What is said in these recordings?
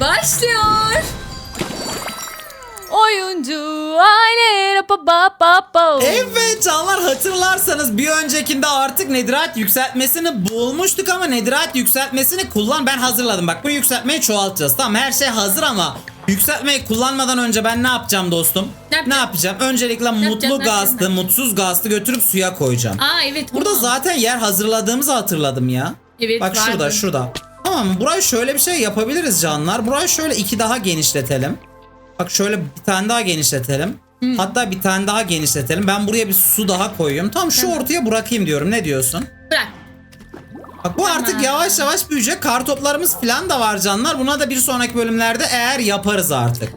Başlıyor. Oyuncu aile pa pa pa pa. Evet canlar hatırlarsanız bir öncekinde artık nedirat yükseltmesini bulmuştuk ama nedirat yükseltmesini kullan ben hazırladım. Bak bu yükseltmeyi çoğaltacağız. Tamam her şey hazır ama yükseltmeyi kullanmadan önce ben ne yapacağım dostum? Ne yapacağım? Ne yapacağım? Öncelikle mutlu yapacağım, ne gazlı, yapacağım? mutsuz gazlı götürüp suya koyacağım. Aa evet. Burada tamam. zaten yer hazırladığımızı hatırladım ya. Evet, Bak şurada vardı. şurada. Tamam? Burayı şöyle bir şey yapabiliriz canlar. Burayı şöyle iki daha genişletelim. Bak şöyle bir tane daha genişletelim. Hatta bir tane daha genişletelim. Ben buraya bir su daha koyuyorum. Tam şu ortaya bırakayım diyorum. Ne diyorsun? Bırak. Bak bu artık yavaş yavaş büyüyecek. Kar toplarımız falan da var canlar. Buna da bir sonraki bölümlerde eğer yaparız artık.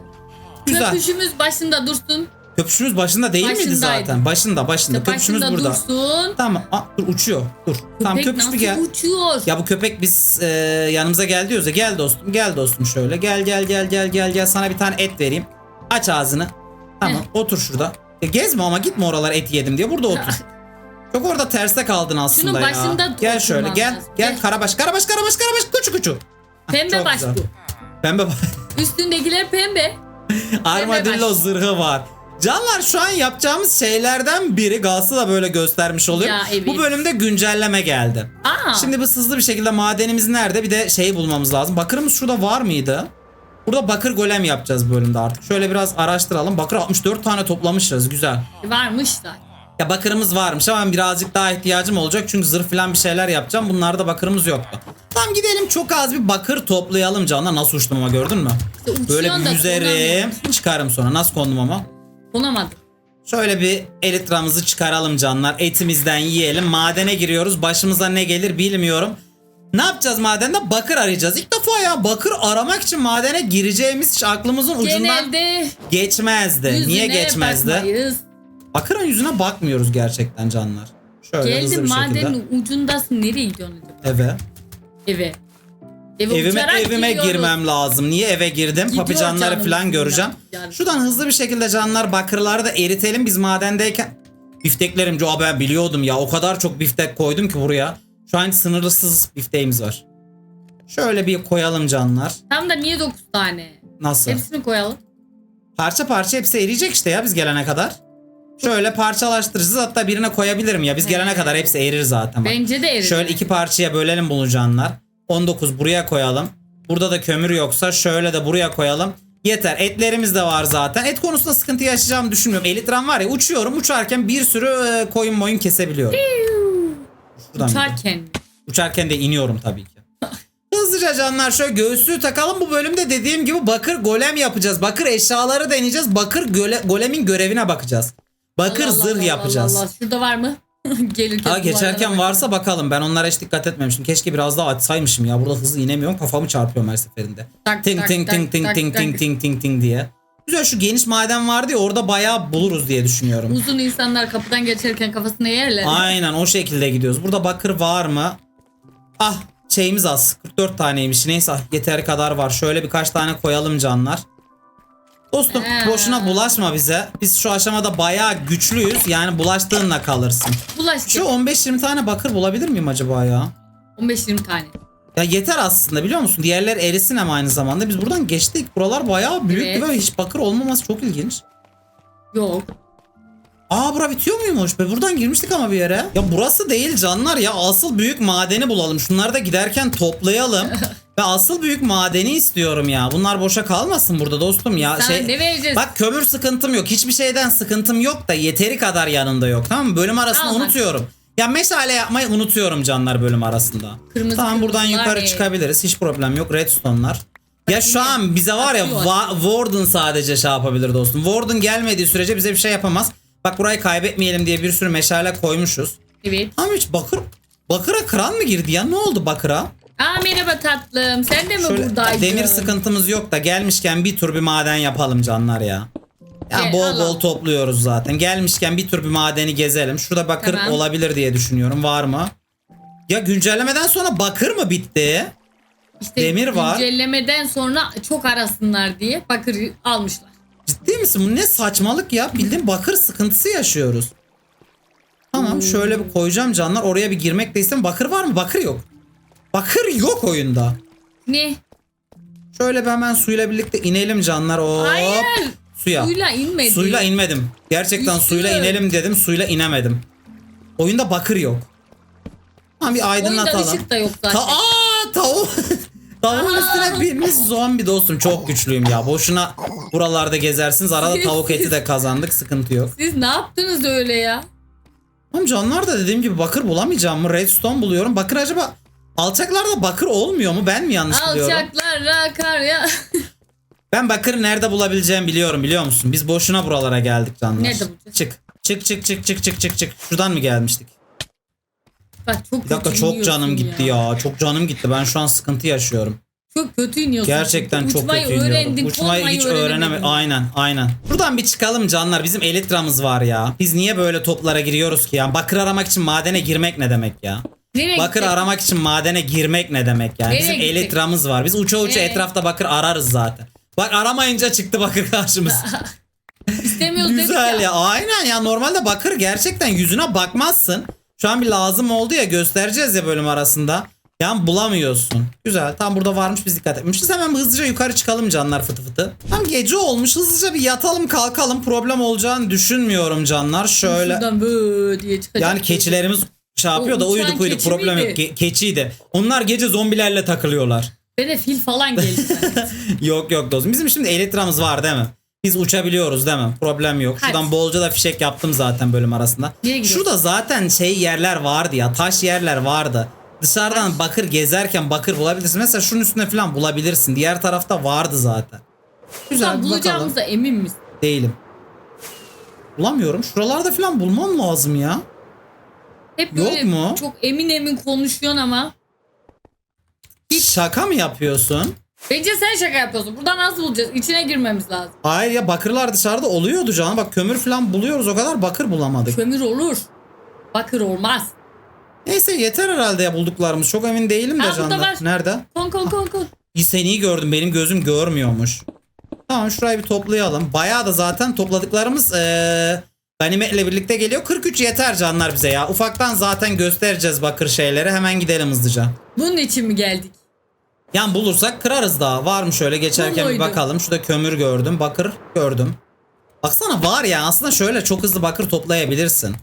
Güzel. Köpüşümüz başında dursun. Köpüşümüz başında değil miydi Başındaydı. zaten? Başında başında. Köpüşümüz başında burada. dursun. Tamam. Aa, dur uçuyor. Dur. tamam Köpek köpüş nasıl bir gel. uçuyor? Ya bu köpek biz e, yanımıza gel diyoruz ya gel dostum gel dostum şöyle gel gel gel gel gel gel sana bir tane et vereyim. Aç ağzını. Tamam otur şurada. Ya gezme ama gitme oralara et yedim diye burada otur. Çok orada terste kaldın aslında Şunun ya. başında Gel şöyle oturman gel lazım. gel Gel. karabaş karabaş karabaş karabaş kuçu kuçu. Pembe çok baş güzel. bu. Pembe Üstündekiler pembe. armadillo baş. zırhı var. Canlar şu an yapacağımız şeylerden biri Galsı da böyle göstermiş oluyor. Ya, evet. Bu bölümde güncelleme geldi. Aa. Şimdi biz hızlı bir şekilde madenimiz nerede? Bir de şey bulmamız lazım. Bakırımız şurada var mıydı? Burada bakır golem yapacağız bu bölümde artık. Şöyle biraz araştıralım. Bakır 64 tane toplamışız. Güzel. varmış da. Ya bakırımız varmış ama birazcık daha ihtiyacım olacak. Çünkü zırh falan bir şeyler yapacağım. Bunlarda bakırımız yoktu. Tamam gidelim çok az bir bakır toplayalım canlar. Nasıl uçtum ama gördün mü? Böyle bir yüzerim. Çıkarım sonra. Nasıl kondum ama? Konamadım. Şöyle bir elitramızı çıkaralım canlar. Etimizden yiyelim. Madene giriyoruz. Başımıza ne gelir bilmiyorum. Ne yapacağız madende? Bakır arayacağız. İlk defa ya bakır aramak için madene gireceğimiz hiç aklımızın ucundan Genelde geçmezdi. yüzüne Niye geçmezdi? bakmayız. Bakırın yüzüne bakmıyoruz gerçekten canlar. Şöyle hızlı Geldim bir şekilde. madenin ucundasın. Nereye gidiyorsun acaba? Eve. Eve. Eve Evime evime girmem lazım. Niye eve girdim? Gidiyor Papicanları canım falan göreceğim. ya. Yani. Şuradan hızlı bir şekilde canlar bakırları da eritelim biz madendeyken. Bifteklerim Joe ben biliyordum ya. O kadar çok biftek koydum ki buraya. Şu an sınırsız bifteğimiz var. Şöyle bir koyalım canlar. Tam da niye 9 tane? Nasıl? Hepsini koyalım. Parça parça hepsi eriyecek işte ya biz gelene kadar. Şöyle parçalaştırırız hatta birine koyabilirim ya biz gelene kadar hepsi erir zaten. Bak. Bence de erir. Şöyle iki parçaya bölelim bunu canlar. 19 buraya koyalım. Burada da kömür yoksa şöyle de buraya koyalım. Yeter. Etlerimiz de var zaten. Et konusunda sıkıntı yaşayacağımı düşünmüyorum. Elitram var ya uçuyorum. Uçarken bir sürü e, koyun moyun kesebiliyorum. Şuradan bir de. Uçarken. Uçarken de iniyorum tabii ki. Hızlıca canlar şöyle göğüslüğü takalım. Bu bölümde dediğim gibi bakır golem yapacağız. Bakır eşyaları deneyeceğiz. Bakır göle- golemin görevine bakacağız. Bakır Allah Allah zırh Allah yapacağız. Allah. Şurada var mı? Gelirken Ha geçerken varsa bakalım. Ben onlara hiç dikkat etmemiştim. Keşke biraz daha açsaymışım ya. Burada hızlı inemiyorum. Kafamı çarpıyorum her seferinde. Tak, Ting tak, ting tak, ting ting tak, ting tak. ting ting ting ting diye. Güzel şu geniş maden vardı ya orada bayağı buluruz diye düşünüyorum. Uzun insanlar kapıdan geçerken kafasına yerler. Aynen o şekilde gidiyoruz. Burada bakır var mı? Ah şeyimiz az. 44 taneymiş. Neyse yeteri kadar var. Şöyle birkaç tane koyalım canlar. Dostum boşuna bulaşma bize. Biz şu aşamada bayağı güçlüyüz. Yani bulaştığınla kalırsın. Bulaş Şu 15-20 tane bakır bulabilir miyim acaba ya? 15-20 tane. Ya yeter aslında biliyor musun? Diğerler erisin ama aynı zamanda. Biz buradan geçtik. Buralar bayağı büyüktü Evet. ve hiç bakır olmaması çok ilginç. Yok. Aa bura bitiyor muymuş? Be buradan girmiştik ama bir yere. Ya burası değil canlar ya. Asıl büyük madeni bulalım. Şunları da giderken toplayalım. ve asıl büyük madeni istiyorum ya. Bunlar boşa kalmasın burada dostum ya. Sana şey, ne vereceğiz? Bak kömür sıkıntım yok. Hiçbir şeyden sıkıntım yok da yeteri kadar yanında yok. Tamam mı? Bölüm arasında Al bak. unutuyorum. Ya meşale yapmayı unutuyorum canlar bölüm arasında. Kırmızı tamam buradan kırmızılar yukarı ne? çıkabiliriz. Hiç problem yok. Redstone'lar. Ya şu an bize var ya Atıyor. Va- Warden sadece şey yapabilir dostum. Warden gelmediği sürece bize bir şey yapamaz. Bak burayı kaybetmeyelim diye bir sürü meşale koymuşuz. Evet. Ama hiç bakır bakıra kıran mı girdi ya? Ne oldu bakıra? Aa merhaba tatlım. Sen de mi Şöyle buradaydın? demir sıkıntımız yok da gelmişken bir tur bir maden yapalım canlar ya. Ya Gel, bol al, bol topluyoruz zaten. Gelmişken bir tur bir madeni gezelim. Şurada bakır Tamam. olabilir diye düşünüyorum. Var mı? Ya güncellemeden sonra bakır mı bitti? İşte demir var. Güncellemeden sonra çok arasınlar diye bakır almışlar. Ciddi misin? Bu ne saçmalık ya? Bildiğin bakır sıkıntısı yaşıyoruz. Tamam şöyle bir koyacağım canlar. Oraya bir girmek de istem. Bakır var mı? Bakır yok. Bakır yok oyunda. Ne? Şöyle bir hemen suyla birlikte inelim canlar. Hop. Hayır. Suya. Suyla inmedi. Suyla inmedim. Gerçekten Üstü. suyla inelim dedim. Suyla inemedim. Oyunda bakır yok. Tamam bir Oyunda aydınlatalım. ışık da yok zaten. Ta aa tavuk. Tavuğun Aa. üstüne binmiş zombi dostum. Çok güçlüyüm ya. Boşuna buralarda gezersiniz. Arada tavuk eti de kazandık. Sıkıntı yok. Siz ne yaptınız öyle ya? Ama canlar da dediğim gibi bakır bulamayacağım mı? Redstone buluyorum. Bakır acaba alçaklarda bakır olmuyor mu? Ben mi yanlış biliyorum? Alçaklar kar ya. Ben bakır nerede bulabileceğimi biliyorum biliyor musun? Biz boşuna buralara geldik canlar. Nerede bulacağız? Çık. Çık çık çık çık çık çık çık. Şuradan mı gelmiştik? Bak çok Bir dakika kötü çok iniyorsun canım gitti ya. Çok canım gitti. Ben şu an sıkıntı yaşıyorum. Çok kötü iniyorsun. Gerçekten çok Uçmayı kötü iniyorum. Uçmayı hiç öğrenemedin. öğrenemedim. Aynen aynen. Buradan bir çıkalım canlar. Bizim elitramız var ya. Biz niye böyle toplara giriyoruz ki ya? Bakır aramak için madene girmek ne demek ya? Nereye Bakır gidecek? aramak için madene girmek ne demek yani? Nereye Bizim gidecek? elitramız var. Biz uça uça Ee? etrafta bakır ararız zaten. Bak aramayınca çıktı bakır karşımıza. İstemiyoruz dedik Güzel ya. ya. Aynen ya. Normalde bakır gerçekten yüzüne bakmazsın. Şu an bir lazım oldu ya göstereceğiz ya bölüm arasında. Yani bulamıyorsun. Güzel. Tam burada varmış biz dikkat etmişiz. Hemen hızlıca yukarı çıkalım canlar fıtı fıtı. Tam gece olmuş. Hızlıca bir yatalım kalkalım. Problem olacağını düşünmüyorum canlar. Şöyle. Şuradan böyle diye çıkacak. Yani keçilerimiz şey yapıyor da O uçan uyuduk uyuduk keçi problem yok. miydi? Ke- keçiydi. Onlar gece zombilerle takılıyorlar. Ben de fil falan geldi. yok yok dostum. Bizim şimdi elitramız var değil mi? Biz uçabiliyoruz değil mi? Problem yok. Hadi. Şuradan bolca da fişek yaptım zaten bölüm arasında. Nereye gidiyorsun? Şurada zaten şey yerler vardı ya. Taş yerler vardı. Dışarıdan bakır gezerken bakır bulabilirsin. Mesela şunun üstüne falan bulabilirsin. Diğer tarafta vardı zaten. Güzel bir bakalım. bulacağımıza emin misin? Değilim. Bulamıyorum. Şuralarda falan bulmam lazım ya. Hep Yok böyle mu? çok emin emin konuşuyorsun ama. Şaka mı yapıyorsun? Bence sen şaka yapıyorsun. Buradan nasıl bulacağız? İçine girmemiz lazım. Hayır ya bakırlar dışarıda oluyordu canım. Bak kömür falan buluyoruz. O kadar bakır bulamadık. Kömür olur. Bakır olmaz. Neyse yeter herhalde ya bulduklarımız. Çok emin değilim de Ha, burada canlar. var. Nerede? Kon kon kon kon. İyi seni gördüm. Benim gözüm görmüyormuş. Tamam şurayı bir toplayalım. Bayağı da zaten topladıklarımız eee ganimetle birlikte geliyor. 43 yeter canlar bize ya. Ufaktan zaten göstereceğiz bakır şeyleri. Hemen gidelim hızlıca. Bunun için mi geldik? Yan bulursak kırarız daha. Var mı şöyle geçerken bir Buluydu. bakalım. Şurada kömür gördüm. Bakır gördüm. Baksana var ya aslında şöyle çok hızlı bakır toplayabilirsin.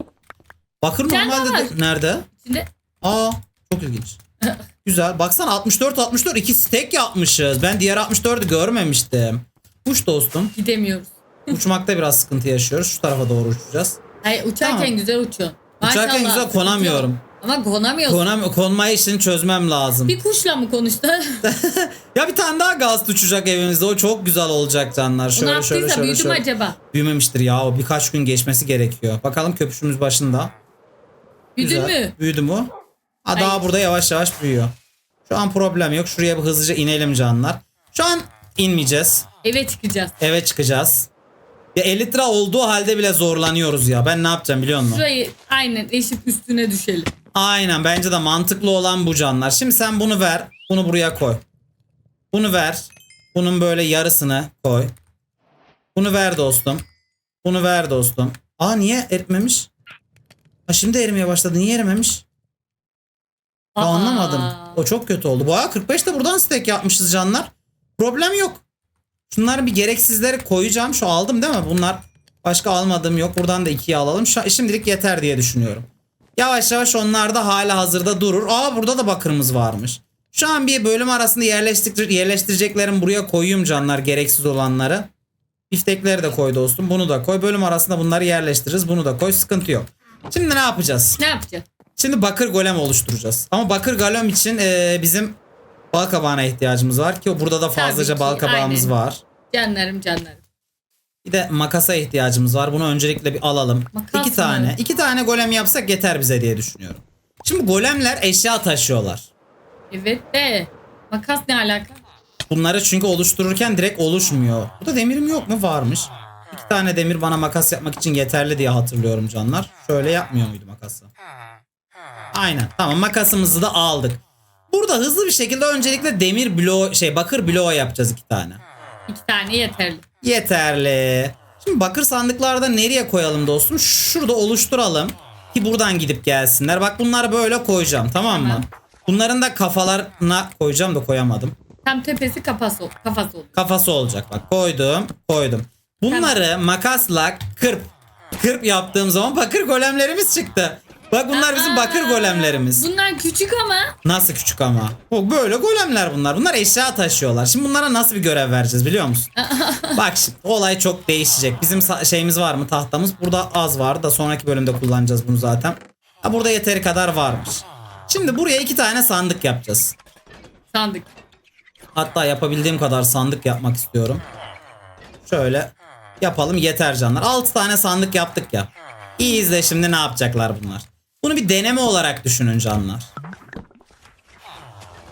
Bakır tane normalde daha de... Nerede? İçinde Aa çok ilginç. Güzel. Baksana 64 64 iki stack yapmışız. Ben diğer 64'ü görmemiştim. Uç dostum. gidemiyoruz. Uçmakta biraz sıkıntı yaşıyoruz. Şu tarafa doğru uçacağız. Hayır uçarken Tamam. güzel uçuyorsun. Uçarken Maşallah, güzel konamıyorum. Ama konamıyorsun. Konam konma işini çözmem lazım. Bir kuşla mı konuştu? Ya bir tane daha gaz uçacak evimizde. O çok güzel olacak canlar. Onu Şöyle şöyle yaptıysa şöyle büyüdü mü şöyle. acaba? Büyümemiştir ya. O birkaç gün geçmesi gerekiyor. Bakalım köpüşümüz başında. Büyüdü Güzel. mü? Büyüdü mü? Ha daha burada yavaş yavaş büyüyor. Şu an problem yok. Şuraya bir hızlıca inelim canlar. Şu an inmeyeceğiz. Eve çıkacağız. Eve çıkacağız. Ya 50 lira olduğu halde bile zorlanıyoruz ya. Ben ne yapacağım biliyor musun? Şurayı aynen eşip üstüne düşelim. Aynen bence de mantıklı olan bu canlar. Şimdi sen bunu ver. Bunu buraya koy. Bunu ver. Bunun böyle yarısını koy. Bunu ver dostum. Bunu ver dostum. Aa niye eritmemiş? Ha şimdi erimeye başladı. Niye erimemiş? Aa. anlamadım. O çok kötü oldu. Bu arada 45 de buradan stack yapmışız canlar. Problem yok. Şunları bir gereksizleri koyacağım. Şu aldım değil mi? Bunlar başka almadığım yok. Buradan da ikiye alalım. Şu, şimdilik yeter diye düşünüyorum. Yavaş yavaş onlar da hala hazırda durur. Aa burada da bakırımız varmış. Şu an bir bölüm arasında yerleştir yerleştireceklerim buraya koyayım canlar gereksiz olanları. Biftekleri de koy dostum. Bunu da koy. Bölüm arasında bunları yerleştiririz. Bunu da koy. Sıkıntı yok. Şimdi ne yapacağız? Ne yapacağız? Şimdi bakır golem oluşturacağız. Ama bakır golem için e, bizim bal kabağına ihtiyacımız var ki burada da fazlaca ki, bal kabağımız aynen. var. Canlarım canlarım. Bir de makasa ihtiyacımız var. Bunu öncelikle bir alalım. Makas iki mı? tane. iki tane golem yapsak yeter bize diye düşünüyorum. Şimdi golemler eşya taşıyorlar. Evet de makas ne alaka? Bunları çünkü oluştururken direkt oluşmuyor. Burada demirim yok mu? Varmış. İki tane demir bana makas yapmak için yeterli diye hatırlıyorum canlar. Şöyle yapmıyor muydu makası? Aynen. Tamam makasımızı da aldık. Burada hızlı bir şekilde öncelikle demir bloğu şey bakır bloğu yapacağız iki tane. İki tane yeterli. Yeterli. Şimdi bakır sandıklarda nereye koyalım dostum? Şurada oluşturalım. Ki buradan gidip gelsinler. Bak bunları böyle koyacağım tamam mı? Tamam. Bunların da kafalarına koyacağım da koyamadım. Tam tepesi kafası, kafası olur. Kafası olacak bak koydum koydum. Bunları makasla kırp kırp yaptığım zaman bakır golemlerimiz çıktı. Bak bunlar bizim bakır golemlerimiz. Bunlar küçük ama. Nasıl küçük ama? O böyle golemler bunlar. Bunlar eşya taşıyorlar. Şimdi bunlara nasıl bir görev vereceğiz biliyor musun? Bak şimdi olay çok değişecek. Bizim şeyimiz var mı tahtamız? Burada az var da sonraki bölümde kullanacağız bunu zaten. Ha, burada yeteri kadar varmış. Şimdi buraya iki tane sandık yapacağız. Sandık. Hatta yapabildiğim kadar sandık yapmak istiyorum. Şöyle yapalım yeter canlar. 6 tane sandık yaptık ya. İyi izle şimdi ne yapacaklar bunlar. Bunu bir deneme olarak düşünün canlar.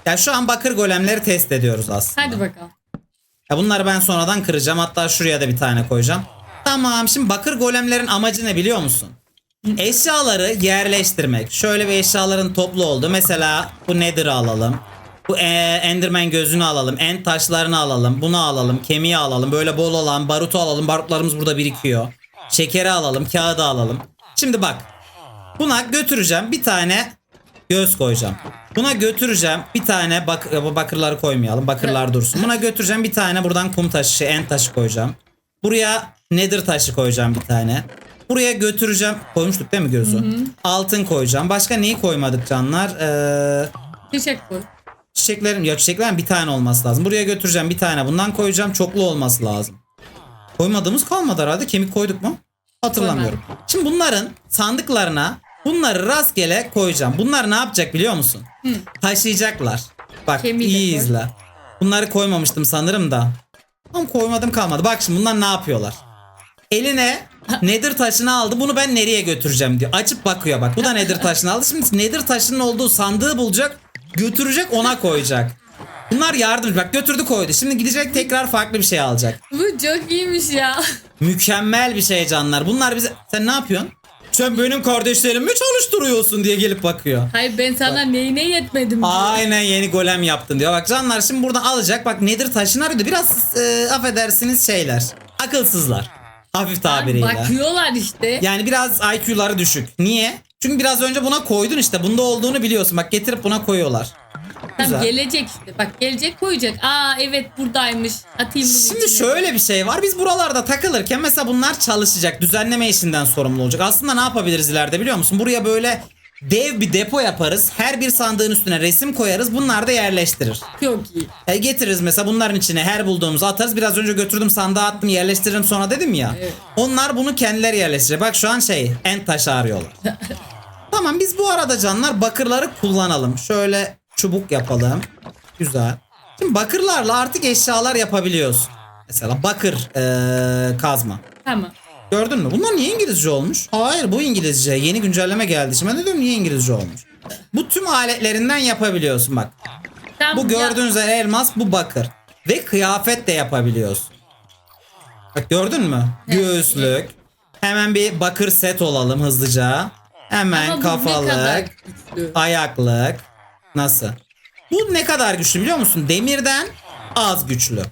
Ya şu an bakır golemleri test ediyoruz aslında. Hadi bakalım. Ya bunları ben sonradan kıracağım. Hatta şuraya da bir tane koyacağım. Tamam şimdi bakır golemlerin amacı ne biliyor musun? Eşyaları yerleştirmek. Şöyle bir eşyaların toplu oldu. Mesela bu Nether'ı alalım. Bu e, Enderman gözünü alalım. End taşlarını alalım. Bunu alalım. Kemiği alalım. Böyle bol olan barutu alalım. Barutlarımız burada birikiyor. Şekeri alalım. Kağıdı alalım. Şimdi bak. Buna götüreceğim bir tane göz koyacağım. Buna götüreceğim bir tane bak bu bakırları koymayalım. Bakırlar dursun. Buna götüreceğim bir tane buradan kum taşı, şey, en taşı koyacağım. Buraya nether taşı koyacağım bir tane. Buraya götüreceğim. Koymuştuk değil mi gözü? Altın koyacağım. Başka neyi koymadık canlar? Ee, Çiçek koy. çiçeklerim ya çiçeklerin bir tane olması lazım. Buraya götüreceğim bir tane. Bundan koyacağım. Çoklu olması lazım. Koymadığımız kalmadı herhalde. Kemik koyduk mu? Hatırlamıyorum. Şimdi bunların sandıklarına bunları rastgele koyacağım. Bunlar ne yapacak biliyor musun? Taşıyacaklar. Bak Kemiği de iyi koy. izle. Bunları koymamıştım sanırım da. Ama koymadım kalmadı. Bak şimdi bunlar ne yapıyorlar? Eline nedir taşını aldı. Bunu ben nereye götüreceğim diyor. Açıp bakıyor bak. Bu da nedir taşını aldı. Şimdi nedir taşının olduğu sandığı bulacak. Götürecek ona koyacak. Bunlar yardımcı. Bak götürdü koydu. Şimdi gidecek tekrar farklı bir şey alacak. Bu çok iyiymiş ya. Mükemmel bir şey canlar. Bunlar bize... Sen ne yapıyorsun? Sen benim kardeşlerimi çalıştırıyorsun diye gelip bakıyor. Hayır ben sana neyine yetmedim. diyor. Aynen yeni golem yaptın diyor. Bak canlar şimdi buradan alacak. Bak nedir taşını arıyordu. Biraz e, affedersiniz şeyler. Akılsızlar. Hafif tabiriyle. Bakıyorlar işte. Yani biraz IQ'ları düşük. Niye? Çünkü biraz önce buna koydun işte. Bunda olduğunu biliyorsun. Bak getirip buna koyuyorlar. Tam güzel. gelecek işte. Bak gelecek koyacak. Aa evet buradaymış. Atayım bunu Şimdi içine. şöyle bir şey var. Biz buralarda takılırken mesela bunlar çalışacak. Düzenleme işinden sorumlu olacak. Aslında ne yapabiliriz ileride biliyor musun? Buraya böyle dev bir depo yaparız. Her bir sandığın üstüne resim koyarız. Bunlar da yerleştirir. Çok iyi. E, getiririz mesela bunların içine her bulduğumuzu atarız. Biraz önce götürdüm sandığa attım yerleştiririm sonra dedim ya. Evet. Onlar bunu kendileri yerleştirecek. Bak şu an şey en taşı arıyorlar. tamam biz bu arada canlar bakırları kullanalım. Şöyle çubuk yapalım. Güzel. Şimdi bakırlarla artık eşyalar yapabiliyoruz. Mesela bakır eee, kazma. Tamam. Gördün mü? Bunlar niye İngilizce olmuş? Hayır bu İngilizce. Yeni güncelleme geldi. Şimdi ben de diyorum niye İngilizce olmuş? Bu tüm aletlerinden yapabiliyorsun bak. Tamam, Bu ya- gördüğünüz elmas bu bakır. Ve kıyafet de yapabiliyorsun. Bak gördün mü? Göğüslük. Hemen bir bakır set olalım hızlıca. Hemen Ama kafalık, ayaklık. Nasıl? Bu ne kadar güçlü biliyor musun? Demirden az güçlü.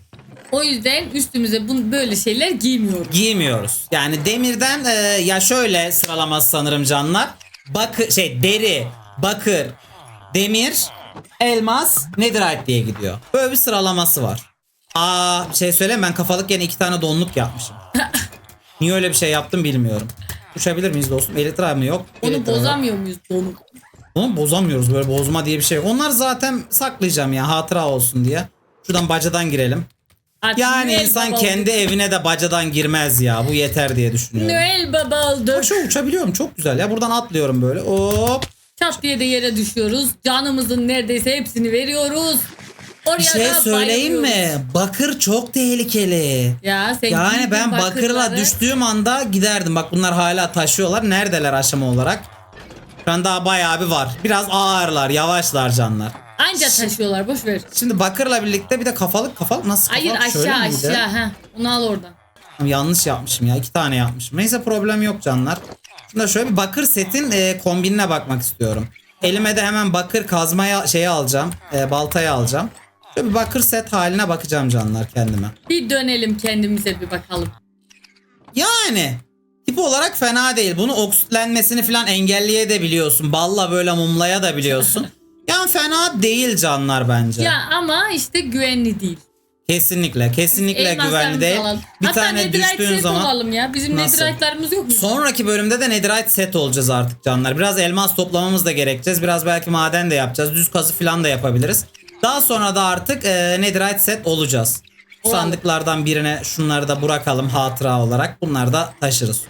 O yüzden üstümüze bu böyle şeyler giymiyoruz. Giymiyoruz. Yani demirden e, ya şöyle sıralaması sanırım canlar. Bakır şey deri, bakır, demir, elmas, netherite diye gidiyor. Böyle bir sıralaması var. Aa şey söyleyeyim ben kafalık yine iki tane donluk yapmışım. Niye öyle bir şey yaptım bilmiyorum. Uçabilir miyiz dostum? Elitra mı yok? Onu var. bozamıyor muyuz onu? Onu bozamıyoruz böyle bozma diye bir şey. Onlar zaten saklayacağım ya hatıra olsun diye. Şuradan bacadan girelim. Artık Yani Noel insan Baba kendi olduk. evine de bacadan girmez ya. Bu yeter diye düşünüyorum. Noel baba olduk. Uçabiliyorum çok güzel ya. Buradan atlıyorum böyle. Hop. Çat diye de yere düşüyoruz. Canımızın neredeyse hepsini veriyoruz. Oraya Bir şey söyleyeyim bayılıyoruz. mi? Bakır çok tehlikeli. Ya sen Yani ben bakırla bakırları. düştüğüm anda giderdim. Bak bunlar hala taşıyorlar. Neredeler aşama olarak? Şu an daha bayağı bir var. Biraz ağırlar, yavaşlar canlar. Anca taşıyorlar boş ver. Şimdi bakırla birlikte bir de kafalık kafalık nasıl Hayır kafalık? Şöyle aşağı miydi? aşağı. ha. Onu al oradan. Tamam, Yanlış yapmışım ya. iki tane yapmışım. Neyse problem yok canlar. Şimdi şöyle bir bakır setin e, kombinine bakmak istiyorum. Elime de hemen bakır kazmaya şeyi alacağım. E, baltayı alacağım. Şöyle bir bakır set haline bakacağım canlar kendime. Bir dönelim kendimize bir bakalım. Yani tip olarak fena değil. Bunu oksitlenmesini falan engelleyebiliyorsun. Balla böyle mumlaya da biliyorsun. Yani fena değil canlar bence. Ya ama işte güvenli değil. Kesinlikle kesinlikle güvenli Elmaslarımızı değil. alalım. Bir Hatta tane netherite düştüğün set zaman olalım ya. Bizim Nasıl? netherite'larımız yok mu? Sonraki bölümde de netherite set olacağız artık canlar. Biraz elmas toplamamız da gerekeceğiz. Biraz belki maden de yapacağız. Düz kazı falan da yapabiliriz. Daha sonra da artık e, netherite set olacağız. Olalım. sandıklardan birine şunları da bırakalım hatıra olarak. Bunları da taşırız.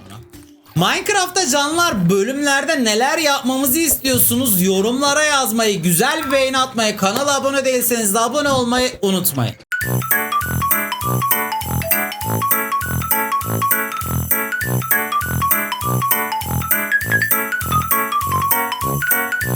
Minecraft'ta canlar bölümlerde neler yapmamızı istiyorsunuz? Yorumlara yazmayı, güzel bir beğeni atmayı, kanala abone değilseniz de abone olmayı unutmayın.